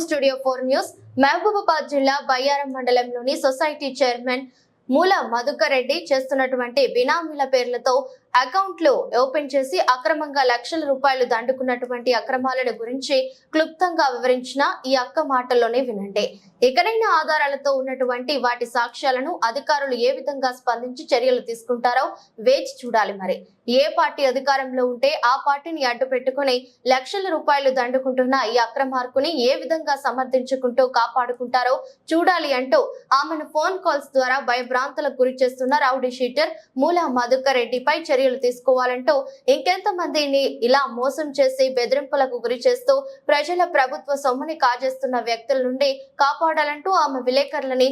Studio four news Mahabubabad జిల్లా బయ్యారం మండలంలోని society chairman మూల మధుకర్ రెడ్డి చేస్తున్నటువంటి బినామీల పేర్లతో అకౌంట్లు ఓపెన్ చేసి అక్రమంగా లక్షల రూపాయలు దండుకున్నటువంటి అక్రమాలను గురించి క్లుప్తంగా వివరించిన ఈ అక్క మాటల్లోనే వినండి. ఎక్కడైనా ఆధారాలతో ఉన్నటువంటి వాటి సాక్ష్యాలను అధికారులు ఏ విధంగా స్పందించి చర్యలు తీసుకుంటారో వేచి చూడాలి మరి. ఏ పార్టీ అధికారంలో ఉంటే ఆ పార్టీని అడ్డు పెట్టుకుని లక్షల రూపాయలు దండుకుంటున్న ఈ అక్రమార్కుని ఏ విధంగా సమర్థించుకుంటూ కాపాడుకుంటారో చూడాలి అంటూ ఆమెను ఫోన్ కాల్స్ ద్వారా భయభ్రాంతులకు గురి చేస్తున్న రౌడీ షీటర్ మూల మధుకర్ రెడ్డిపై చర్యలు తీసుకోవాలంటూ ఇంకెంత మందిని ఇలా మోసం చేసి బెదిరింపులకు గురి చేస్తూ ప్రజల ప్రభుత్వ సొమ్ముని కాజేస్తున్న వ్యక్తుల నుండి కాపాడాలంటూ ఆమె విలేకరులని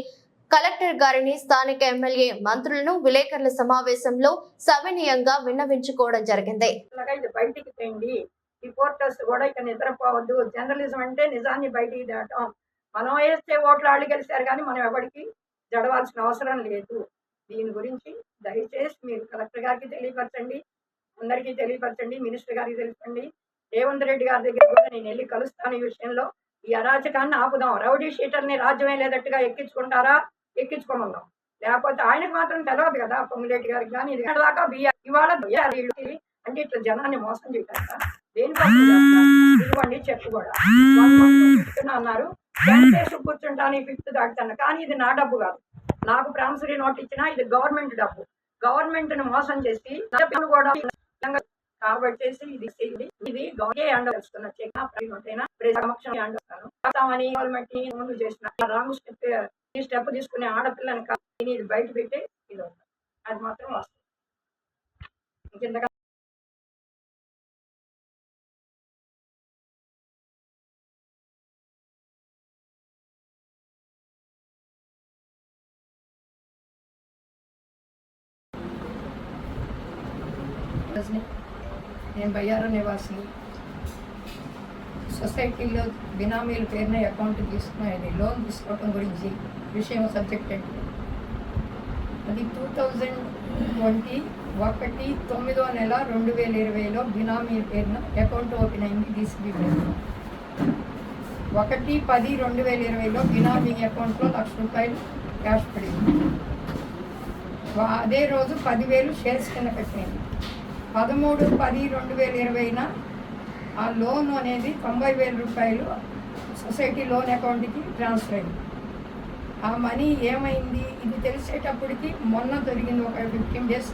కలెక్టర్ గారిని స్థానిక ఎమ్మెల్యే మంత్రులను విలేకరుల సమావేశంలో సవినీయంగా విన్నవించుకోవడం జరిగింది. బయటికి తేండి రిపోర్టర్స్ కూడా ఇక నిద్రపోవద్దు. జర్నలిజం అంటే నిజాన్ని బయటికి దాటం. మనం వేస్తే ఓట్లు వాళ్ళు గెలిచారు కానీ మనం ఎవరికి జడవాల్సిన అవసరం లేదు. దీని గురించి దయచేసి మీరు కలెక్టర్ గారికి తెలియపరచండి అందరికీ తెలియపరచండి మినిస్టర్ గారికి తెలిపండి. రేవంత్ రెడ్డి గారి దగ్గర కూడా నేను వెళ్ళి కలుస్తాను ఈ విషయంలో. ఈ అరాచకాన్ని ఆపుదాం. రౌడీ షీటర్ని రాజ్యమే లేదట్టుగా ఎక్కించుకుంటారా? ఎక్కించుకోమందాం. లేకపోతే ఆయనకు మాత్రం తెలియదు కదా పొంగిరెడ్డి గారికి కానీ. ఇది దాకా బియ్యారు ఇవాళ అంటే ఇట్లా జనాన్ని మోసం చేశారు? దేనికోసం ఇదిగోండి చెప్పు కూడా. అన్నారు. కూర్చుంటాను ఫిఫ్త్ దాటుతాను. కానీ ఇది నా డబ్బు కాదు. నాకు ప్రామిసరీ నోట్ ఇచ్చినా ఇది గవర్నమెంట్ డబ్బు. గవర్నమెంట్ను మోసం చేసి కూడా కాబట్టి ఇది ఇది ఇది గవర్నమెంట్ చేస్తామని గవర్నమెంట్ని ముందు చేసిన రాంగ్ స్టెప్ ఈ స్టెప్ తీసుకునే ఆడపిల్లని కాదు ఇది బయట పెట్టి ఇది అది మాత్రం వస్తుంది ఇంకెంతగా రజని నేను బయ్యారం నివాసిని. సొసైటీలో బినామీల పేరున అకౌంట్ తీసుకున్నాయని లోన్ తీసుకోవటం గురించి విషయం సబ్జెక్ట్ అంటే అది టూ థౌజండ్ ట్వంటీ ఒకటి తొమ్మిదో నెల రెండు వేల ఇరవైలో బినామీ పేరున అకౌంట్ ఓపెన్ అయింది డీసీబీ పేరున ఒకటి పది రెండు వేల ఇరవైలో బినామీ అకౌంట్లో లక్ష రూపాయలు క్యాష్ పడింది. అదే రోజు పదివేలు షేర్స్ కింద కట్టింది పదమూడు పది రెండు వేల ఇరవైన ఆ లోన్ అనేది తొంభై వేల రూపాయలు సొసైటీ లోన్ అకౌంట్కి ట్రాన్స్ఫర్ అయింది. ఆ మనీ ఏమైంది? ఇది తెలిసేటప్పటికి మొన్న దొరికింది ఒక ఫిఫ్టీన్ డేస్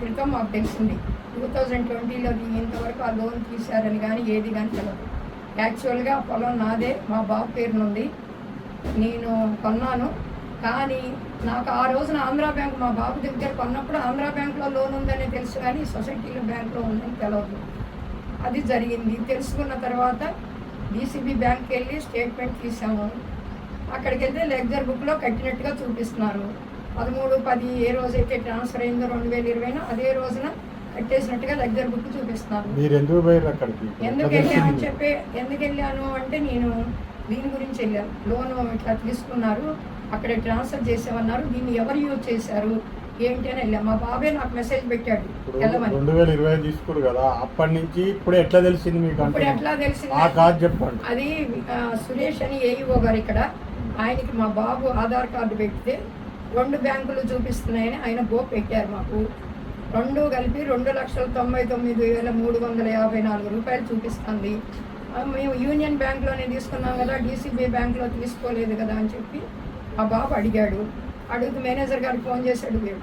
క్రితం మాకు తెలిసింది. టూ థౌజండ్ ట్వంటీలో ఇంతవరకు ఆ లోన్ తీశారని కానీ ఏది కానీ తెలియదు యాక్చువల్గా పొలం నాదే మా బాబు పేరునుంది. నేను కొన్నాను. కానీ నాకు ఆ రోజున ఆంధ్రా బ్యాంక్ మా బాబు దగ్గర కొన్నప్పుడు ఆంధ్రా బ్యాంక్లో లోన్ ఉందని తెలుసు కానీ సొసైటీలో బ్యాంక్లో ఉందని తెలియదు అది జరిగింది. తెలుసుకున్న తర్వాత డీసీబీ బ్యాంక్కి వెళ్ళి స్టేట్మెంట్ తీసాము అక్కడికి వెళ్తే లెగ్జర్ బుక్లో కట్టినట్టుగా చూపిస్తున్నారు. పదమూడు పది ఏ రోజైతే ట్రాన్స్ఫర్ అయిందో రెండు వేల ఇరవైన అదే రోజున కట్టేసినట్టుగా లెగ్జర్ బుక్ చూపిస్తున్నారు. ఎందుకు వెళ్ళాను? చెప్పి ఎందుకు వెళ్ళాను అంటే నేను దీని గురించి వెళ్ళాను. లోన్ ఇట్లా తీసుకున్నారు. అక్కడ ట్రాన్స్ఫర్ చేసామన్నారు దీన్ని ఎవరు యూజ్ చేశారు? ఏంటి? అని వెళ్ళాం మా బాబాయ్ నాకు మెసేజ్ పెట్టాడు. రెండు వేల ఇరవై తీసుకురు కదా అప్పటి నుంచి ఇప్పుడు ఎట్లా తెలిసింది మీకు ఇప్పుడు ఎట్లా తెలిసింది? చెప్పండి. అది సురేష్ అని ఏఈఓ గారు ఇక్కడ ఆయనకి మా బాబు ఆధార్ కార్డు పెడితే రెండు బ్యాంకులు చూపిస్తున్నాయని ఆయన బో పెట్టారు మాకు. రెండు కలిపి రెండు లక్షల తొంభై తొమ్మిది వేల మూడు వందల యాభై నాలుగు రూపాయలు చూపిస్తుంది. మేము యూనియన్ బ్యాంక్లోనే తీసుకున్నాం కదా డీసీబీ బ్యాంక్లో తీసుకోలేదు కదా అని చెప్పి ఆ బాబు అడిగాడు. అడిగితే మేనేజర్ గారికి ఫోన్ చేశాడు వీడు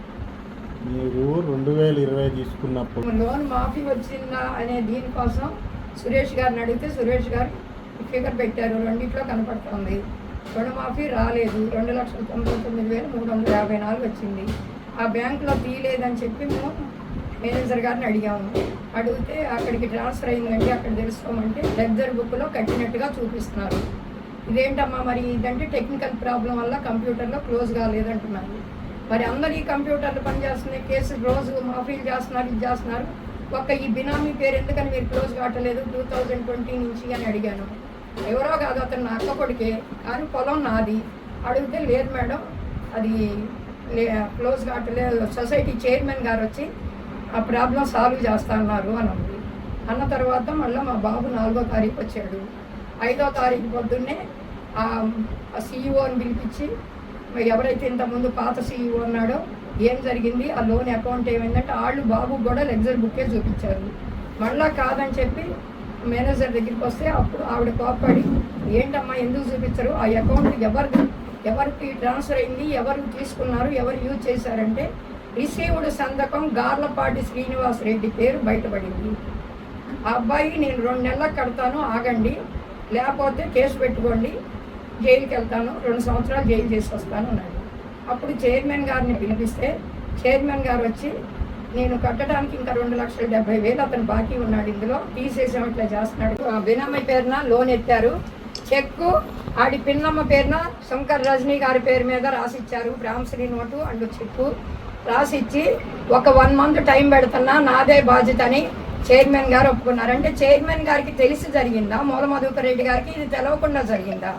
మీరు రెండు వేల ఇరవై తీసుకున్నప్పుడు లోన్ మాఫీ వచ్చిందా అనే దీనికోసం సురేష్ గారిని అడిగితే సురేష్ గారు ఫిగర్ పెట్టారు. రెండిట్లో కనపడుతుంది. రుణమాఫీ రాలేదు. రెండు లక్షల తొంభై తొమ్మిది వేలు మూడు వందల యాభై నాలుగు వచ్చింది. ఆ బ్యాంకులో తీయలేదని చెప్పి మేము మేనేజర్ గారిని అడిగాము. అడిగితే అక్కడికి ట్రాన్స్ఫర్ అయిందండి అక్కడ తెలుసుకోమంటే లెగ్జర్ బుక్లో కట్టినట్టుగా చూపిస్తున్నారు. ఇదేంటమ్మా మరి ఇదంటే టెక్నికల్ ప్రాబ్లం వల్ల కంప్యూటర్లో క్లోజ్ కాలేదంటున్నారు. మరి అందరు ఈ కంప్యూటర్లు పనిచేస్తున్నాయి కేసులు రోజు మాఫీలు చేస్తున్నారు ఇది చేస్తున్నారు. ఒక్క ఈ బినామీ పేరు ఎందుకని మీరు క్లోజ్ కావట్లేదు? టూ థౌజండ్ ట్వంటీ నుంచి అని అడిగాను. ఎవరో కాదు అతను నా అక్క కొడుకే కానీ పొలం నాది. అడిగితే లేదు మేడం అది లే క్లోజ్ కావట్లేదు. సొసైటీ చైర్మన్ గారు వచ్చి ఆ ప్రాబ్లం సాల్వ్ చేస్తా అన్నారు అని అన్న తర్వాత మళ్ళీ మా బాబు నాలుగో తారీఖు వచ్చాడు. ఐదో తారీఖు పొద్దున్నే ఆ సీఈఓని పిలిపించి ఎవరైతే ఇంతకుముందు పాత సీఈఓ ఉన్నాడో ఏం జరిగింది? ఆ లోన్ అకౌంట్ ఏమైందంటే వాళ్ళు బాబు కూడా లెగ్జర్ బుక్కే చూపించారు. మళ్ళా కాదని చెప్పి మేనేజర్ దగ్గరికి వస్తే అప్పుడు ఆవిడ కోప్పడి ఏంటమ్మా ఎందుకు చూపించరు? ఆ అకౌంట్ ఎవరిది? ఎవరికి ట్రాన్స్ఫర్ అయింది? ఎవరు తీసుకున్నారు? ఎవరు యూజ్ చేశారంటే రిసీవ్డ్ సంతకం గార్లపాటి శ్రీనివాస్ రెడ్డి పేరు బయటపడింది. ఆ అబ్బాయి నేను రెండు నెలలకు కడతాను ఆగండి. లేకపోతే కేసు పెట్టుకోండి జైలుకి వెళ్తాను రెండు సంవత్సరాలు జైలు చేసి వస్తాను అన్నాడు. అప్పుడు చైర్మన్ గారిని పిలిపిస్తే చైర్మన్ గారు వచ్చి నేను కట్టడానికి ఇంకా రెండు లక్షల డెబ్బై వేలు అతను బాకీ ఉన్నాడు ఇందులో తీసేసాం ఇట్లా చేస్తున్నాడు. ఆ బినామీ పేరున లోన్ ఎత్తారు. చెక్కు ఆడి పిన్నమ్మ పేరున శంకర్ రజనీ గారి పేరు మీద రాసిచ్చారు. బ్రాహ్మశ్రీ నోటు అండ్ చెక్కు రాసిచ్చి ఒక వన్ మంత్ టైం పెడుతున్నా నాదే బాధ్యత అని చైర్మన్ గారు ఒప్పుకున్నారు. అంటే చైర్మన్ గారికి తెలిసి జరిగిందా? మూల మధుకర్ రెడ్డి గారికి ఇది తెలవకుండా జరిగిందా?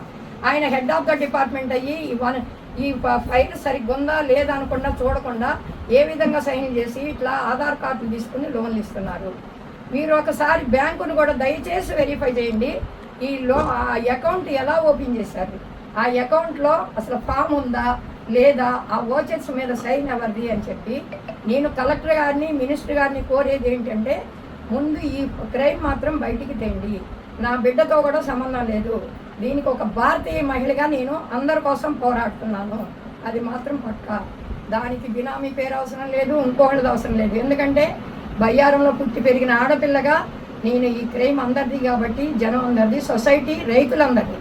ఆయన హెడ్ ఆఫ్ ద డిపార్ట్మెంట్ అయ్యి వన్ ఈ ఫైల్ సరిగ్గా ఉందా లేదా చూడకుండా ఏ విధంగా సైన్ చేసి ఇట్లా ఆధార్ కార్డులు తీసుకుని లోన్లు ఇస్తున్నారు. మీరు ఒకసారి బ్యాంకును కూడా దయచేసి వెరిఫై చేయండి. ఈ లో ఆ అకౌంట్ ఎలా ఓపెన్ చేశారు? ఆ అకౌంట్లో అసలు ఫామ్ ఉందా? లేదా ఆ ఓచర్స్ మీద సైన్ ఎవరిది అని చెప్పి నేను కలెక్టర్ గారిని మినిస్టర్ గారిని కోరేది ఏంటంటే ముందు ఈ క్రైమ్ మాత్రం బయటికి తెండి. నా బిడ్డతో కూడా సంబంధం లేదు. దీనికి ఒక భారతీయ మహిళగా నేను అందరి కోసం పోరాడుతున్నాను. అది మాత్రం పక్క. దానికి బినామీ పేరు అవసరం లేదు ఇంకోళ్ళది అవసరం లేదు. ఎందుకంటే బయ్యారంలో పుట్టి పెరిగిన ఆడపిల్లగా నేను ఈ క్రైమ్ అందరిది కాబట్టి జనం అందరిది సొసైటీ రైతులందరిది.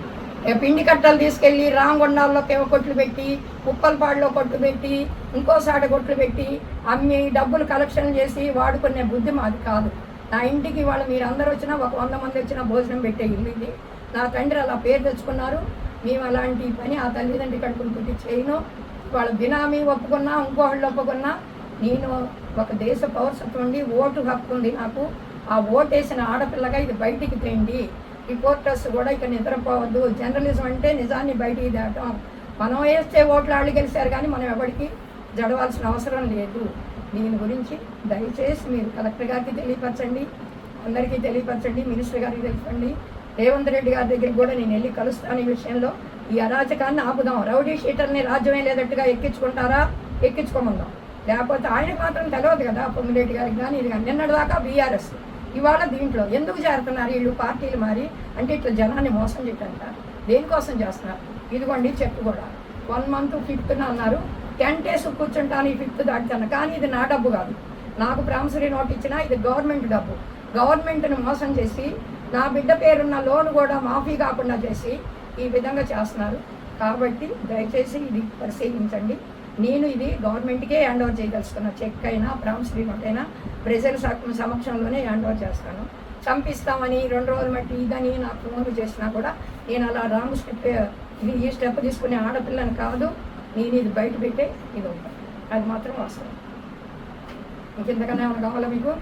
పిండి కట్టలు తీసుకెళ్ళి రాంగొండాల్లో కొట్లు పెట్టి ఉప్పలపాడులో కొట్లు పెట్టి ఇంకోసాడ కొట్లు పెట్టి అమ్మి డబ్బులు కలెక్షన్ చేసి వాడుకునే బుద్ధి మాది కాదు. నా ఇంటికి వాళ్ళు మీరు అందరు వచ్చినా ఒక వంద మంది వచ్చినా భోజనం పెట్టే ఇల్లు ఇది. నా తండ్రి అలా పేరు తెచ్చుకున్నారు. మేము అలాంటి పని ఆ తల్లిదండ్రి కట్టుకుని పుట్టి చేయను. వాళ్ళ బినామీ ఒప్పుకున్నా ఇంకోళ్ళు ఒప్పుకున్నా నేను ఒక దేశ పౌరసత్వం ఉండి ఓటు హక్కు ఉంది నాకు. ఆ ఓటేసిన ఆడపిల్లగా ఇది బయటికి తేండి. రిపోర్టర్స్ కూడా ఇక నిద్రపోవద్దు. జర్నలిజం అంటే నిజాన్ని బయటికి తేవటం మనం వేస్తే ఓట్లు వాళ్ళు గెలిచారు కానీ మనం ఎవరికి జడవాల్సిన అవసరం లేదు. దీని గురించి దయచేసి మీరు కలెక్టర్ గారికి తెలియపరచండి అందరికీ తెలియపరచండి మినిస్టర్ గారికి తెలిపండి రేవంత్ రెడ్డి గారి దగ్గరికి కూడా నేను వెళ్ళి కలుస్తాను ఈ విషయంలో. ఈ అరాచకాన్ని ఆపుదాం. రౌడీ షీటర్ని రాజ్యమే లేదట్టుగా ఎక్కించుకుంటారా? ఎక్కించుకోమందాం. లేకపోతే ఆయనకు మాత్రం తెలియదు కదా పొంగిరెడ్డి గారికి కానీ ఇది కానీ నిన్నటి దాకా బీఆర్ఎస్. ఇవాళ దీంట్లో ఎందుకు చేరుతున్నారు? వీళ్ళు పార్టీలు మారి అంటే ఇట్లా జనాన్ని మోసం చేయటంట. దేనికోసం చేస్తున్నారు? ఇదిగోండి చెప్పు కూడా. వన్ మంత్ ఫిఫ్త్న అన్నారు. టెన్ డేస్ కూర్చుంటాను ఈ ఫిఫ్త్ దాటుతాను కానీ ఇది నా డబ్బు కాదు. నాకు ప్రామిసరీ నోట్ ఇచ్చినా ఇది గవర్నమెంట్ డబ్బు. గవర్నమెంట్ను మోసం చేసి నా బిడ్డ పేరున్న లోన్ కూడా మాఫీ కాకుండా చేసి ఈ విధంగా చేస్తున్నారు. కాబట్టి దయచేసి ఇది పరిశీలించండి. నేను ఇది గవర్నమెంట్కే హ్యాండ్ ఓవర్ చేయదలుచుకున్న చెక్ అయినా ప్రామిసరీ నోట్ అయినా ప్రజల సమక్షంలోనే హ్యాండ్ ఓవర్ చేస్తాను. చంపిస్తామని రెండు రోజులు మట్టి ఇదని నాకు ఫోన్లు చేసినా కూడా నేను అలా రాంగ్ స్టెప్ ఇది ఈ స్టెప్ తీసుకునే ఆడపిల్లని కాదు. నేను ఇది బయట పెట్టే ఇది ఉంటాను అది మాత్రం వాస్తవం. ఇంకెంతకన్నా ఏమైనా కావాలా మీకు?